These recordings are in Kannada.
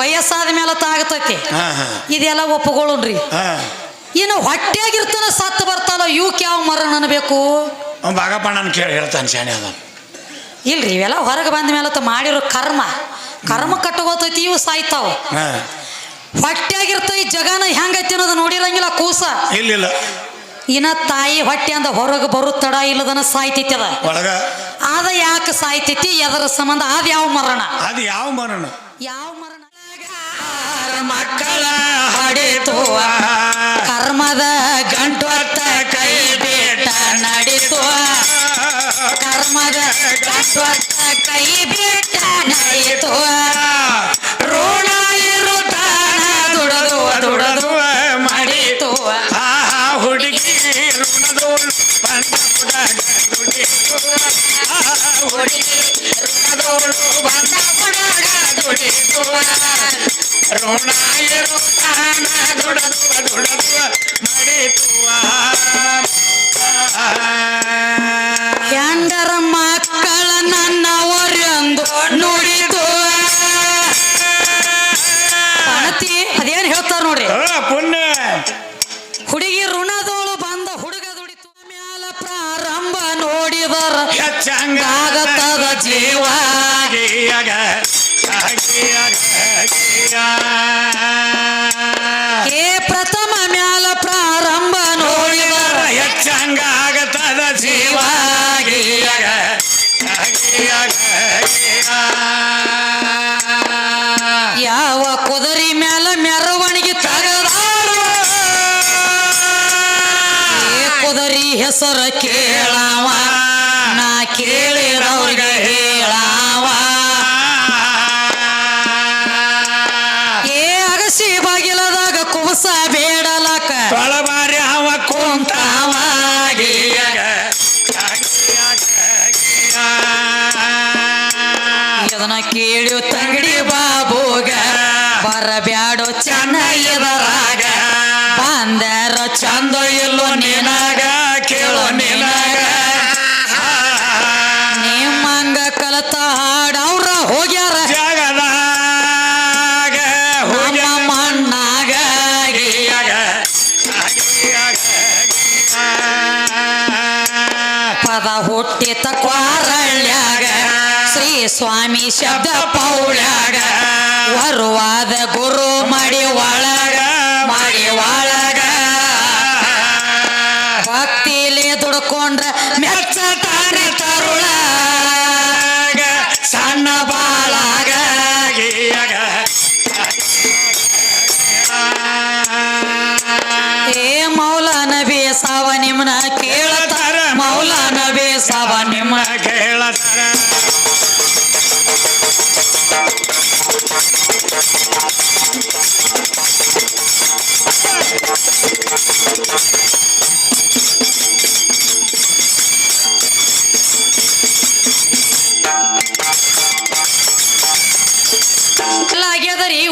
ವಯಸ್ಸಾದ ಮೇಲೆ ತಾಗತೈತಿ ಇದೆಲ್ಲ ಒಪ್ಪುಗೊಳ್ರಿ ಏನು ಇನ್ನು ಹೊಟ್ಟೆಯಾಗಿರ್ತಾನ ಸತ್ತು ಬರ್ತಾನ ಇವಕ್ಕೆ ಯಾವ ಮರಣ ಅನ್ಬೇಕು? ಬಾಗಪ್ಪಣ್ಣನ ಕೇಳಿ ಹೇಳ್ತಾನೆ ಶಾಣೆ ಅದ. ಇಲ್ರಿ ಇವೆಲ್ಲ ಹೊರಗೆ ಬಂದ ಮೇಲೆ ತ ಮಾಡಿರೋ ಕರ್ಮ. ಕರ್ಮ ಕಟ್ಟಗೋತೈತಿ ಇವು ಸಾಯ್ತಾವ. ಹೊಟ್ಟೆಗಿರ್ತ ಹೊಟ್ಟೆಯಾಗಿರ್ತ ಈ ಜಗನ ಹೆಂಗೈತಿ ಅನ್ನೋದು ನೋಡಿರಂಗಿಲ್ಲ ಕೂಸ. ಇಲ್ಲ ಇನ್ನ ತಾಯಿ ಹೊಟ್ಟೆ ಅಂದ ಹೊರಗೆ ಬರುತ್ತಡ ತಡ ಇಲ್ಲದನ ಸಾಯ್ತೈತಿ ಅದ. ಒಳಗ? ಅದ ಯಾಕೆ ಸಾಯ್ತೈತಿ ಎದರ ಸಂಬಂಧ ಅದ ಯಾವ ಮರಣ? ಅದು ಯಾವ ಮರಣ? ಯಾವ ಮರಣ? ಮಕ್ಕಳ ಹೊಡಿತು ಕರ್ಮದ ಗಂಟೊತ್ತ ಕೈ ಬಿಟ್ಟ ನಡಿತು ಕರ್ಮದ ಗಂಟೊತ್ತ ಕೈ ಬಿಟ್ಟ ನಡಿತು ಏ ಪ್ರಥಮ ಮ್ಯಾಲ ಪ್ರಾರಂಭ ನೋಡಿದರ ಹೆಚ್ಚಂಗ ಆಗತದ ಜೀವಾಗಿಯಾಗ ಆಗಿಯಾಗ ಯಾವ ಕುದರಿ ಮ್ಯಾಲ ಮೆರವಣಿಗೆ ತಗದಾರ ಏ ಕುದರಿ ಹೆಸರ ಕೇಳಾವ ನಾ ಕೇಳಿರವ್ರಿಗೆ ಕೇಳಿ ತಂಗಡಿ ಬಾಬುಗ. ಬರಬ್ಯಾಡೋ ಚೆನ್ನೈದರಾಗ ಬಂದರ ಚಂದ ಇಲ್ಲೋ ನೀನಾಗ ಕೇಳೋ ನಿನಗ. ನಿಮ್ಮಂಗ ಕಲತ ಹಾಡವ್ರ ಹೋಗ್ಯಾರ. ಜಗದಾಗ ನಮ್ಮ ಮಣ್ಣಾಗ ಪದ ಹುಟ್ಟಿತ ಕ್ವಾರಳ್ಯಾಗ. ಶ್ರೀ ಸ್ವಾಮಿ ಶಬ್ದ ಪೌಳಾಗ ವರುವಾದ ಗುರು ಮಡಿ ಒಳಗ ಮಡಿ ಒಳಗ ಭಕ್ತಿಲಿ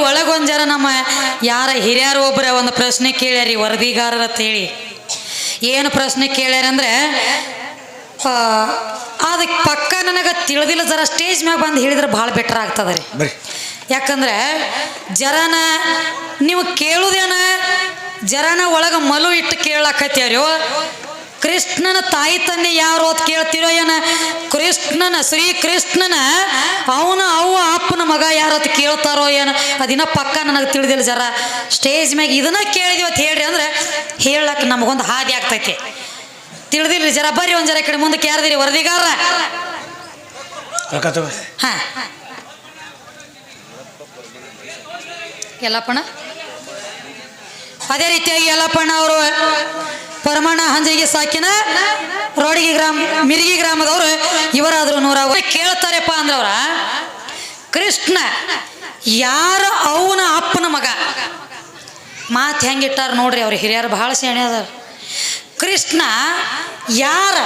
ಒಳಗೊಂದ್ ಜನ ನಮ್ಮ ಯಾರ ಹಿರಿಯರು ಒಬ್ಬರ ಒಂದು ಪ್ರಶ್ನೆ ಕೇಳ್ಯಾರಿ ವರದಿಗಾರರ ಅಂತ ಹೇಳಿ ಏನು ಪ್ರಶ್ನೆ ಕೇಳ್ಯಾರಂದ್ರೆ ಆ, ಅದಕ್ಕೆ ಪಕ್ಕ ನನಗೆ ತಿಳಿದಿಲ್ಲ ಜರ ಸ್ಟೇಜ್ ಮ್ಯಾಗ ಬಂದು ಹೇಳಿದ್ರೆ ಭಾಳ ಬೆಟರ್ ಆಗ್ತದ ರೀ ಯಾಕಂದ್ರೆ ಜರನ ನೀವು ಕೇಳುದೇನ ಜರನ ಒಳಗೆ ಮಲು ಇಟ್ಟು ಕೇಳಾಕತ್ಯಾರ್ಯೋ ಕೃಷ್ಣನ ತಾಯಿ ತಂದೆ ಯಾರು ಅಂತ ಕೇಳ್ತಿರೋ ಏನ? ಕೃಷ್ಣನ ಶ್ರೀ ಕೃಷ್ಣನ ಅವನ ಅವ್ವ ಅಪ್ಪನ ಮಗ ಯಾರು ಅಂತ ಕೇಳ್ತಾರೋ ಏನ? ಅದಿನ ಪಕ್ಕ ನನಗೆ ತಿಳಿದಿಲ್ಲ ಜರ. ಸ್ಟೇಜ್ ಮ್ಯಾಗ ಇದನ್ನ ಕೇಳಿದೀವಿ ಅಂತ ಹೇಳ್ರಿ ಅಂದ್ರೆ ಹೇಳಕ್ ನಮಗೊಂದು ಹಾದಿ ಆಗ್ತೈತಿ. ತಿಳಿದಿಲ್ರಿ ಜರ? ಬರ್ರಿ ಒಂದ್ ಜರ ಕಡೆ ಮುಂದಕ್ಕೆ ಯಾರ್ದಿರಿ? ವರದಿಗಾರ? ಎಲ್ಲಪ್ಪಣ್ಣ ಹಾ. ಯಲ್ಲಪ್ಪಣ್ಣ? ಅದೇ ರೀತಿಯಾಗಿ ಯಲ್ಲಪ್ಪಣ್ಣ ಅವರು ಪರಮಣ್ಣ ಹಂಜಿಗೆ ಸಾಕಿನ ರೋಡಿಗೆ ಗ್ರಾಮ ಮಿರಿಗಿ ಗ್ರಾಮದವರು ಇವರಾದ್ರು ನೂರ ಕೇಳ್ತಾರಪ್ಪ ಅಂದ್ರವ್ರ. ಕೃಷ್ಣ ಯಾರ ಅವನ ಅಪ್ಪನ ಮಗ? ಮಾತು ಹೆಂಗಿಟ್ಟಾರ ನೋಡ್ರಿ ಅವ್ರ ಹಿರಿಯರು ಭಾಳ ಸೇಣೆ ಅದಾರ. ಕೃಷ್ಣ ಯಾರ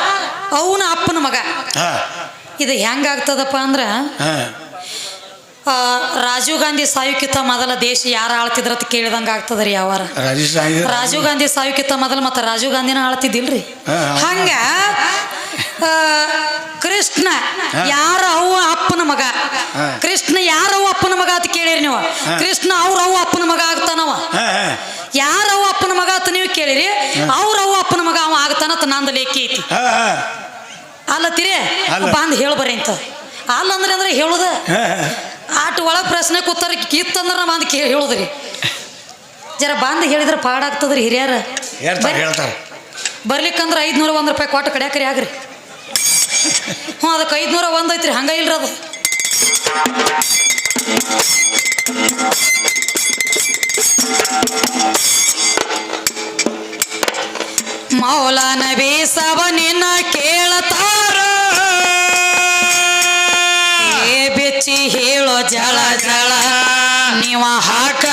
ಅವನ ಅಪ್ಪನ ಮಗ? ಇದು ಹೆಂಗಾಗ್ತದಪ್ಪ ಅಂದ್ರೆ ರಾಜೀವ್ ಗಾಂಧಿ ಸಾಯುಕಿತ ಮೊದಲ ದೇಶ ಯಾರು ಆಳ್ತಿದ್ರ ಅಂತ ಕೇಳಿದಂಗೆ ಆಗ್ತದ್ರಿ ಯಾವಾರ ರಾಜೇಶ್ ಆಗಿದೆ. ರಾಜೀವ್ ಗಾಂಧಿ ಸಾಯುಕಿತ ಮೊದಲು ಮತ್ತೆ ರಾಜೀವ್ ಗಾಂಧಿನ ಆಳ್ತಿದ್ದಿಲ್ರಿ. ಹಂಗ ಕೃಷ್ಣ ಯಾರ ಅವ್ವ ಅಪ್ಪನ ಮಗ ಕೃಷ್ಣ ಯಾರವ್ವ ಅಪ್ಪನ ಮಗ ಅಂತ ಕೇಳಿರಿ ನೀವು ಕೃಷ್ಣ ಅವ್ರವ್ವ ಅಪ್ಪನ ಮಗ ಆಗ್ತಾನವ ಯಾರ ಹಾ. ಅಪ್ಪನ ಮಗ ಅಂತ ನೀವು ಕೇಳಿರಿ ಅವ್ರವ್ವ ಅಪ್ಪನ ಮಗ ಅವ ಆಗ್ತಾನಂತ ನಂದು ಲೇಖಿ ಐತಿ. ಅಲ್ಲತ್ತೀರಿ ಅಲ್ಲ. ಬಂದು ಹೇಳ್ಬರಿ ಅಂತ ಅಲ್ಲ ಅಂದ್ರೆ ಅಂದ್ರೆ ಹೇಳುದ. ಆಟ ಒಳಗೆ ಪ್ರಶ್ನೆ ಕೂತಾರ ಕಿತ್ತಂದ್ರೆ ನಾವು ಅಂದ್ ಕೇಳಿ ಹೇಳುದ್ರಿ. ಜರ ಬಂದು ಹೇಳಿದ್ರೆ ಪಾಡಾಗ್ತದ್ರಿ ಹಿರಿಯರ. ಹೇಳ್ತಾರೆ ಹೇಳ್ತಾರ. ಬರ್ಲಿಕ್ಕಂದ್ರೆ ಐದ್ನೂರ ಒಂದು ರೂಪಾಯಿ ಕೊಟ್ಟು ಕಡ್ಯಾಕರಿ ಆಗ್ರಿ. ಹ್ಞೂ ಅದಕ್ಕೆ ಐದ್ನೂರ ಒಂದು ಐತ್ರಿ ಹಂಗ ಇಲ್ರಿ ಅದು. ಮೌಲಾನ ಬೇಸವ ನಿನ್ನ ಕೇಳತಾರ. ಜಳ ಜಳ ನೀವ ಹಾಕಬ್ಯಾಡೋ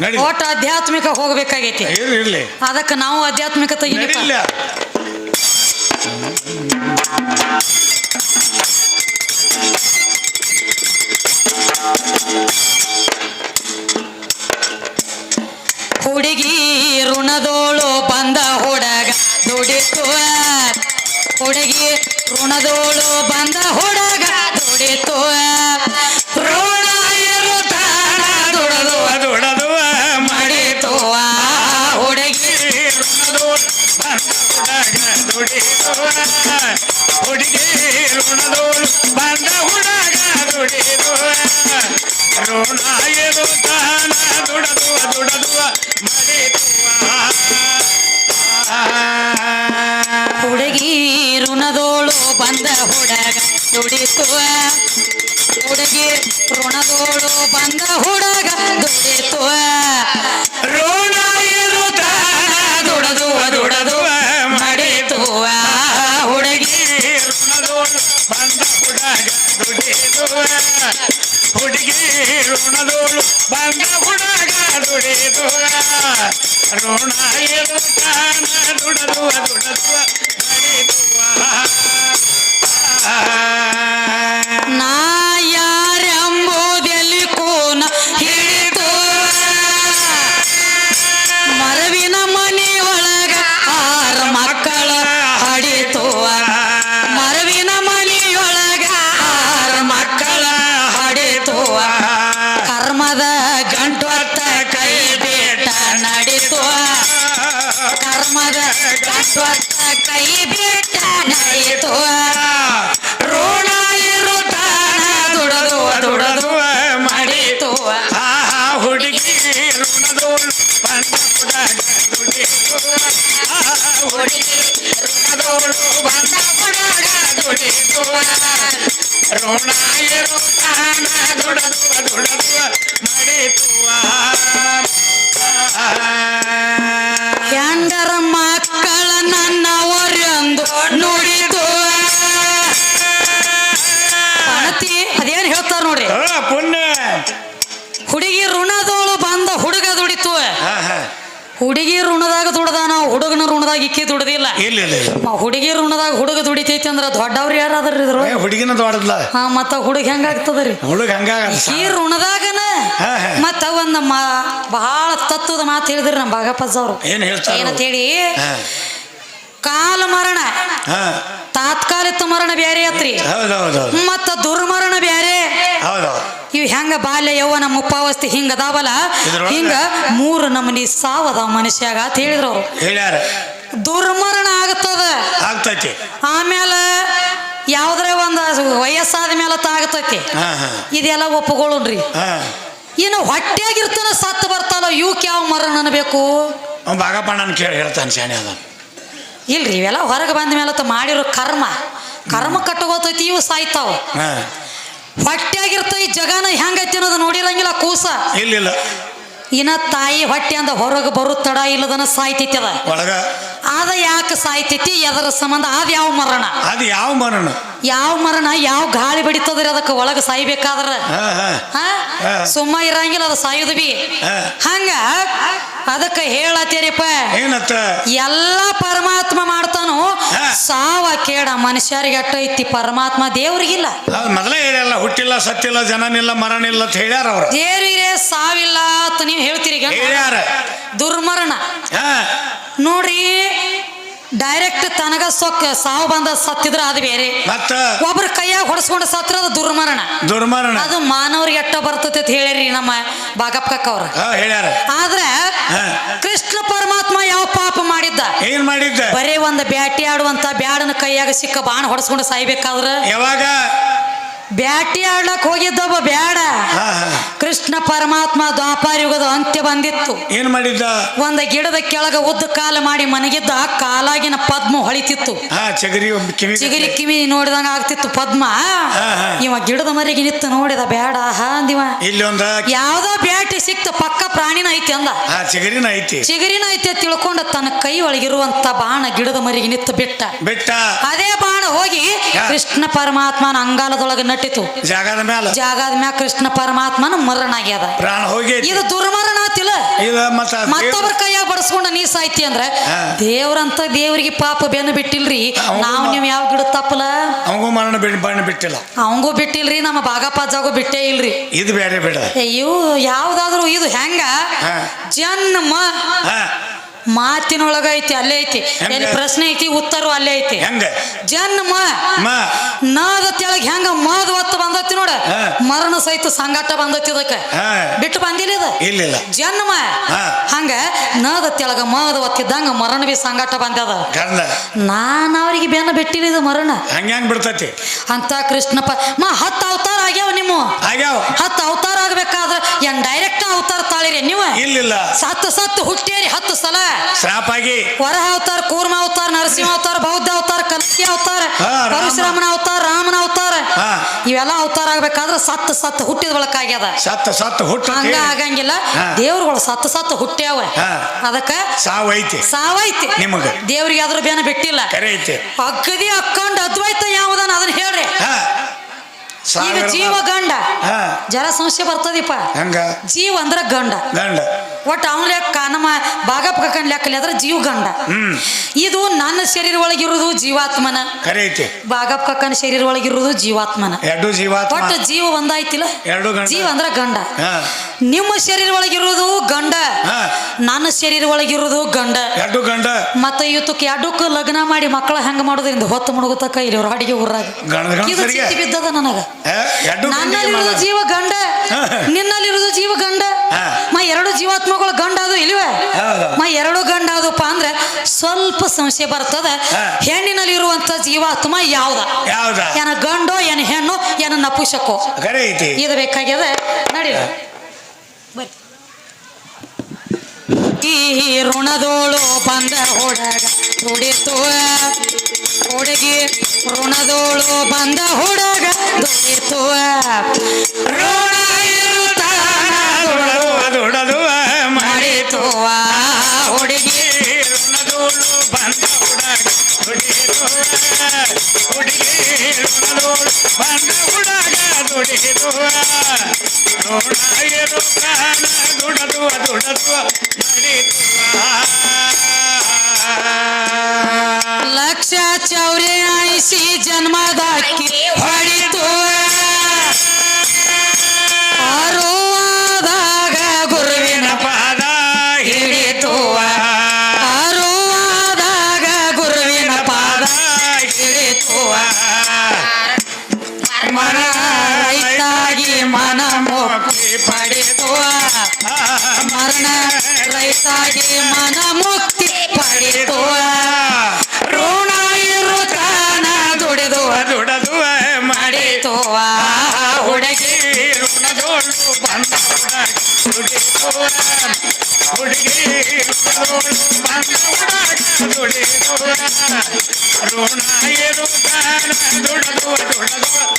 ನಡಿ. ಒಟ್ಟು ಆಧ್ಯಾತ್ಮಿಕ ಹೋಗ್ಬೇಕಾಗೈತಿ. ಇರ್ಲಿ ಇರ್ಲಿ. ಅದಕ್ಕೆ ನಾವು ಆಧ್ಯಾತ್ಮಿಕ ತೆಗಿಲಿಪ್ಪ. ನಡಿಲ್ಲ ಹುಡುಗಿ ಋಣದೋಳು ಬಂದ ಹುಡಗ ದುಡಿತು ಹುಡುಗಿ ಋಣದೋಳು ಹುಡುಗಿ ಋಣದೋಳು ಬಂದ ಹುಡುಗ ದುಡಿದು ಋಣ ಇರುತ್ತಾನ ದುಡದುವ ದುಡದುವ ಮಾಡಿತು ಹುಡುಗಿ ಋಣದೋಳು ಬಂದ ಹುಡುಗ ದುಡಿತು ಹುಡುಗಿ ಋಣದೋಳು ಬಂದ ಋಣ ಇರುತ್ತಾನ ದುಡದು ಋಣ ಇರುತ್ತಾನ ದುಡದು ದುಡದು ಮಾಡಿತು ಹೆಂಡರ ಮಕ್ಕಳ ನನ್ನವರೆಂದು ನುಡಿದು ಅಣತಿ ಅದೇನ್ ಹೇಳ್ತಾರ ನೋಡ್ರಿ ಪುಣ್ಯ. ಹುಡುಗಿ ಋಣದೋಳು ಬಂದ ಹುಡುಗ ದುಡಿತು. ಹುಡುಗಿ ಹುಡುಗನ ಋಣದಾಗ ಇಕ್ಕಿ ದುಡ್ದಿಲ್ಲ. ಇಲ್ಲ ಇಲ್ಲ ಇಲ್ಲ. ಹುಡುಗಿ ಋಣದಾಗ ಹುಡುಗ ದುಡಿತೈತಿ ಅಂದ್ರ ದೊಡ್ಡವ್ರು ಯಾರಾದ್ರಿ ಇದ್ರು ಏ, ಹುಡುಗಿನ ದೊಡ್ಡದ್ಲ. ಹಾ ಮತ್ತ ಹುಡುಗ ಹೆಂಗಾಗ್ತದ್ರಿ? ಹುಡುಗ ಹಂಗಾಗ ಈ ಋಣದಾಗನ? ಹಾ, ಹಾ. ಮತ್ತ ಒಂದ್ ಮ ಬಹಳ ತತ್ವದ ಮಾತು ಹೇಳಿದ್ರಿ ನಮ್ಮ ಭಾಗಪ್ಪಜ್ಜ ಅವ್ರು. ಏನ್ ಹೇಳ್ತಾರೆ? ಏನಂತ ಹೇಳಿ ಹಾ. ಕಾಲ ಮರಣ. ಹಾ. ತಾತ್ಕಾಲಿಕ ಮರಣ ಬ್ಯಾರೆ ಆತ್ರಿ ಹೌದೌದು ಮತ್ತ ದುರ್ಮರಣ ಬ್ಯಾರೆ. ಇವ್ ಹೆಂಗ ಬಾಲ್ಯ ಯೌವನ ಮುಪ್ಪಾವಸ್ತಿ ಹಿಂಗ ಅದಾವಲ್ಲ? ಇದ್ರೊಳಗ? ಹಿಂಗ ಮೂರು ನಮನಿ ಸಾವದ ಮನುಷ್ಯಾಗ ಅಂತ ಹೇಳಿದ್ರು ಅವ್ರು. ಹೇಳ್ಯಾರ. ದುರ್ಮರಣ ಆಗ್ತದ. ಆಗ್ತೈತಿ. ಆಮೇಲೆ ಯಾವ್ದ್ರೆ ಒಂದು ವಯಸ್ಸಾದ ಮೇಲೆ ತಾಗತೈತಿ ಇದೆಲ್ಲ ಒಪ್ಪುಗೊಳ್ರಿ ಇನ್ನು ಹೊಟ್ಟೆಗಿರ್ತಾನ ಸತ್ತು ಬರ್ತಾನ ಇವಕ್ಕೆ ಯಾವ ಮರಣ ಅನ್ಬೇಕು? ಅವ್ನು ಭಾಗಪ್ಪಣ್ಣನ ಕೇಳಿ ಹೇಳ್ತಾನೆ ಶಾಣೆ ಅದ. ಇಲ್ರಿ ಇವೆಲ್ಲ ಹೊರಗೆ ಬಂದ ಮೇಲೆ ತ ಮಾಡಿರೋ ಕರ್ಮ. ಕರ್ಮ ಕಟ್ಟಗೋತೈತಿ ಇವು ಸಾಯ್ತಾವ. ಹಾ. ಹೊಟ್ಟೆಗಿರ್ತ ಈ ಜಗನ ಹೆಂಗೈತಿ ಅನ್ನೋದು ನೋಡಿರಂಗಿಲ್ಲ ಕೂಸ. ಇಲ್ಲ ಇನ್ನ ತಾಯಿ ಹೊಟ್ಟೆ ಅಂದ ಹೊರಗೆ ಬರುತ್ತಡ ತಡ ಇಲ್ಲದನ ಸಾಯ್ತೈತಿ ಅದ. ಒಳಗ ಅದ ಯಾಕೆ ಸಾಯ್ತೈತಿ? ಎದರ ಸಂಬಂಧ? ಅದ ಯಾವ ಮರಣ? ಅದು ಯಾವ ಮರಣ? ಯಾವ ಮರಣ? ಯಾವ ಗಾಳಿ ಬಡಿತದ್ರಿ ಅದಕ್ಕೆ ಒಳಗೆ ಸಾಯ್ಬೇಕಾದ್ರ. ಸುಮ್ಮ ಇರಂಗಿಲ್ಲ ಅದು ಸಾಯುದು ಬಿ. ಹಂಗ ಅದಕ್ಕೆ ಹೇಳತ್ತೀರಿಪ್ಪ. ಏನತ್ತ? ಎಲ್ಲ ಪರಮಾತ್ಮ ಮಾಡ್ತಾನು. ಸಾವ ಕೇಡ ಮನುಷ್ಯರಿಗೆ ಅಟ್ಟೈತಿ ಪರಮಾತ್ಮ ದೇವ್ರಿಗಿಲ್ಲ. ಮೊದಲೇ ಹೇಳಲ್ಲ ಹುಟ್ಟಿಲ್ಲ ಸತ್ತಿಲ್ಲ ಜನನಿಲ್ಲ ಮರಣಿಲ್ಲ ಅಂತ ಹೇಳ್ಯಾರ ಅವ್ರು. ದೇವ್ರಿಗೆ ಸಾವಿಲ್ಲ ಅಂತ ನೀವು ಹೇಳ್ತೀರಿ ದುರ್ಮರಣ. ನೋಡ್ರಿ ಡೈರೆಕ್ಟ್ ತನಗ ಸೊಕ್ಕ ಸಾವು ಬಂದ ಸತ್ತಿದ್ರ ಅದು ಬೇರೆ. ಮತ್ತ? ಒಬ್ರ ಕೈಯಾಗ ಹೊಡೆಸ್ಕೊಂಡು ಸತ್ರ ಅದು ದುರ್ಮರಣ. ದುರ್ಮರಣ. ಅದು ಮಾನವರಿಗೆ ಎಟ್ಟ ಬರ್ತೈತೆ ಅಂತ ಹೇಳಿರಿ ನಮ್ಮ ಬಾಗಪ್ಪ ಅವ್ರ. ಹಾ ಹೇಳ್ಯಾರ. ಆದ್ರೆ ಕೃಷ್ಣ ಪರಮಾತ್ಮ ಯಾವ ಪಾಪ ಮಾಡಿದ್ದ? ಏನ್ ಮಾಡಿದ್ದ? ಬರೇ ಒಂದು ಬ್ಯಾಟಿ ಆಡುವಂತ ಬ್ಯಾಡನ ಕೈಯಾಗ ಸಿಕ್ಕ ಬಾಣ ಹೊಡೆಸ್ಕೊಂಡು ಸಾಯ್ಬೇಕಾದ್ರ? ಯಾವಾಗ? ಬ್ಯಾಟಿ ಆಡ್ಲಕ್ ಹೋಗಿದ್ದವ ಬ್ಯಾಡ. ಕೃಷ್ಣ ಪರಮಾತ್ಮ ದ್ವಾಪಾರ ಯುಗದ ಅಂತ್ಯ ಬಂದಿತ್ತು. ಏನ್ ಮಾಡಿದ್ದ? ಒಂದ ಗಿಡದ ಕೆಳಗ ಉದ್ದ ಕಾಲ ಮಾಡಿ ಮನಗಿದ್ದ ಕಾಲಾಗಿನ ಪದ್ಮ ಹೊಳಿತಿತ್ತು. ಚಗರಿ ಕಿವಿ. ನೋಡಿದಂಗ ಆಗ್ತಿತ್ತು ಪದ್ಮ. ಇವ ಗಿಡದ ಮರಿಗೆ ನಿತ್ತ ನೋಡಿದ ಬ್ಯಾಡ ಹಾಂದಿವ ಯಾವ್ದೋ ಬ್ಯಾಟಿ ಸಿಕ್ತ ಪಕ್ಕ ಪ್ರಾಣಿನ ಐತಿ ಅಂದ. ಚಿಗರಿನ ಐತಿ. ಚಿಗರಿನ ಐತಿ ತಿಳ್ಕೊಂಡ ತನ್ನ ಕೈ ಒಳಗಿರುವಂತ ಬಾಣ ಗಿಡದ ಮರಿಗೆ ನಿತ್ತ ಬಿಟ್ಟ. ಬಿಟ್ಟ. ಅದೇ ಬಾಣ ಹೋಗಿ. ಕೃಷ್ಣ ಪರಮಾತ್ಮನ ಅಂಗಾಲದೊಳಗೆ ನಟ್ಟಿತು ಜಾಗದ ಮ್ಯಾಲ? ಜಾಗದ ಮ್ಯಾಲ ಕೃಷ್ಣ ಪರಮಾತ್ಮನ ಮರಣ ಆಗ್ಯದ. ಪ್ರಾಣ ಹೋಗಿ ಇದು ದುರ್ಮರಣ ಆತಿಲ್ಲ ಇದು ಮತ್ತ ಮತ್ತೊಬ್ಬರ ಕೈಯಾಗ ಬಡಿಸ್ಕೊಂಡ ನೀ ಸಾಯ್ತಿ ಅಂದ್ರ. ದೇವ್ರಂತ ದೇವ್ರಿಗೆ ಪಾಪ ಬೆನ್ನು ಬಿಟ್ಟಿಲ್ರಿ. ನಾವು ನೀವು ಯಾವ ಗಿಡ ತಪ್ಪಲ ಅವಂಗೂ ಮರಣ ಬಣ್ಣ ಬಿಟ್ಟಿಲ್ಲ. ಅವಂಗೂ ಬಿಟ್ಟಿಲ್ರಿ ನಮ್ಮ ಬಾಗಪ್ಪಾಜಾಗೂ ಬಿಟ್ಟೇ ಇಲ್ರಿ. ಇದು ಬೇರೆ ಬೇಡ. ಅಯ್ಯೋ ಯಾವ್ದಾದ್ರು ಇದು ಹೆಂಗ. ಜನ್ಮ. ಮಾತಿನೊಳಗ ಐತಿ ಅಲ್ಲೇ ಐತಿ? ಎಲ್ಲಿ ಪ್ರಶ್ನೆ ಐತಿ ಉತ್ತರ ಅಲ್ಲೇ ಐತಿ. ಹೆಂಗ? ಜನ್ಮ ಮ. ನಾದ ತೆಳಗ್ ಹೆಂಗ ಮಾದ ಒತ್ತ ಬಂದತಿ ನೋಡ. ಮರಣ ಸಹಿತ ಸಂಗಾಟ ಬಂದತಿ ಇದಕ್ಕ. ಬಿಟ್ಟು ಬಂದಿಲ್ಲ ಇದು? ಜನ್ಮ. ಹಂಗ ನದ ತೆಳಗ ಮದ ಒತ್ತಿದ್ದಂಗ ಮರಣ ಬಿ ಸಂಗಾಟ ಬಂದದ. ನಾನು ಅವ್ರಿಗೆ ಬೆನ್ನ ಬಿಟ್ಟಿಲ್ಲ ಇದು ಮರಣ. ಹಂಗ ಹೆಂಗ್ ಬಿಡ್ತತಿ? ಅಂತ ಕೃಷ್ಣಪ್ಪ ಮಾ ಹತ್ತು ಅವತಾರ ಆಗ್ಯಾವ ನಿಮ್ಮ? ಆಗ್ಯಾವ. ಹತ್ತು ಅವತಾರ ಆಗ್ಬೇಕಾದ್ರ ಏನ್ ಡೈರೆಕ್ಟ್ ಅವತಾರ ತಾಳಿರಿ ನೀವು? ಇಲ್ಲಿಲ್ಲ. ಸತ್ತು ಸತ್ತು ಹುಟ್ಟೇರಿ ಹತ್ತು ಸಲ. ಶ್ರಾಪ್ ಆಗಿ ವರಹ ಅವತಾರ ಕೂರ್ಮ ಅವತಾರ ನರಸಿಂಹ ಅವತಾರ ಬೌದ್ಧ ಅವತಾರ ಕಲ್ಕಿ ಅವತಾರ ಪರಶುರಾಮನ ಅವತಾರ ರಾಮನ ಅವತಾರ. ಇವೆಲ್ಲ ಅವತಾರ ಆಗ್ಬೇಕಾದ್ರೆ ಸತ್ತು ಸತ್ತು ಹುಟ್ಟಿದ ಬಳಕಾಗ್ಯದ ಸತ್ತ ಸತ್ತ ಹುಟ್ಟ ಹಂಗ ಆಗಂಗಿಲ್ಲ. ದೇವ್ರಗಳು ಸತ್ತು ಸತ್ತು ಹುಟ್ಟ್ಯಾವ. ಅದಕ್ಕ ಸಾವೈತಿ. ಸಾವೈತಿ. ನಿಮಗ. ದೇವ್ರಿಗೆ ಅದ್ರ ಬೇನ ಬಿಟ್ಟಿಲ್ಲ. ಕರೆ ಐತಿ. ಅಕ್ಕಂಡ್ ಅದ್ವೈತ ಯಾವ್ದಾನ ಅದನ್ನ ಹೇಳ್ರಿ. ಈಗ ಜೀವ ಗಂಡ. ಜಲ ಜರ ಸಂಶಯ ಬರ್ತದಿಪ್ಪ ಹಂಗ? ಜೀವ ಅಂದ್ರ ಗಂಡ. ಗಂಡ. ಒಟ್ಟು ಅವನ ಲೆಕ್ಕ ನಮ್ಮ ಬಾಗಪ್ಪ ಕಕ್ಕನ್ ಲೆಕ್ಕಲಿ ಅದ್ರ ಜೀವ ಗಂಡ ಇದು ನನ್ನ ಶರೀರ ಒಳಗಿರುವುದು ಜೀವಾತ್ಮನ. ಕರೆ ಐತಿ ಬಾಗಪ್ಪ ಕಕ್ಕನ ಶರೀರ ಒಳಗಿರುವುದು ಜೀವಾತ್ಮನ. ಎರಡು ಜೀವಾತ್ಮ. ಒಟ್ಟು ಜೀವ ಒಂದಾಯ್ತಿಲ್ಲ? ಎರಡು ಗಂಡ. ಜೀವ ಅಂದ್ರ ಗಂಡ. ಹಾ. ನಿಮ್ಮ ಶರೀರ ಒಳಗಿರುವುದು ಗಂಡ. ಹಾ. ನನ್ನ ಶರೀರ ಒಳಗಿರುವುದು ಗಂಡ. ಎರಡು ಗಂಡ. ಮತ್ತೆ ಇವತ್ತಕ್ಕೆ ಎರಡಕ್ಕೂ ಲಗ್ನ ಮಾಡಿ ಮಕ್ಕಳ ಹೆಂಗ ಮಾಡೋದ್ರಿಂದ ಹೊತ್ತು ಮುಳುಗುತ್ತಕ್ಕ ಇಲ್ಲಿ ಅವ್ರ ಅಡಿಗೆ ಊರಾಗ. ಗಂಡ ಗಂಡ ಇದು ಸರಿಗೆ. ಬಿದ್ದದ ನನಗ. ಹಾ, ಎರಡು ಗಂಡಿಗೆ ನನ್ನಲ್ಲಿರುವುದು ಮಾಡ- ಜೀವ ಗಂಡ. ಹಾ. ನಿನ್ನಲ್ಲಿರುವುದು ಜೀವ ಗಂಡ. ಮ ಎರಡು ಜೀವಾತ್ಮಗಳು ಗಂಡಾದು ಹೌದು. ಮ ಎರಡು ಗಂಡಾದಪ್ಪ ಅಂದ್ರೆ ಸ್ವಲ್ಪ ಸಂಶಯ ಬರ್ತದ. ಹೆಣ್ಣಿನಲ್ಲಿ ಇರುವಂತ ಜೀವಾತ್ಮ ಯಾವ್ದ? ಏನ ಗಂಡೋ ಏನ ಹೆಣ್ಣು ಏನ ನಪುಷಕೋ ಇದು ಬೇಕಾಗ್ಯದ? ನಡಿ ಈ ಋಣದೋಳು ಬಂದ ಹುಡುಗ ದುಡಿತು. ಹುಡುಗಿ ಋಣದೋಳು ಬಂದ ಹುಡುಗ ದುಡಿತು. ಋಣ ಮಾಡಿತು ಹುಡುಗಿ ಋಣದೋಳು ಬಂದ ಹುಡುಗ ದುಡಿದು ಹುಡುಗಿ ಪ್ರಾಣ ನಡೀತು ಮನ ಮುಕ್ತಿ ಪಡೆದು ಮರಣ ರೈತಾಗಿ ಮನ ಮುಕ್ತಿ ಪಡೆದು ಋಣ ಇರುತ್ತಾನ ದುಡಿದು ದುಡದು ಮಾಡಿ ಮಾಡಿತು ಹುಡುಗಿ ಋಣದೋಳು ಬಂದ ದುಡಿದು ಹುಡುಗಿ ಋಣದೋಳು ಬಂದ ದುಡಿದು ಋಣ ಇರುತ್ತಾನ ದುಡದು ದುಡದು.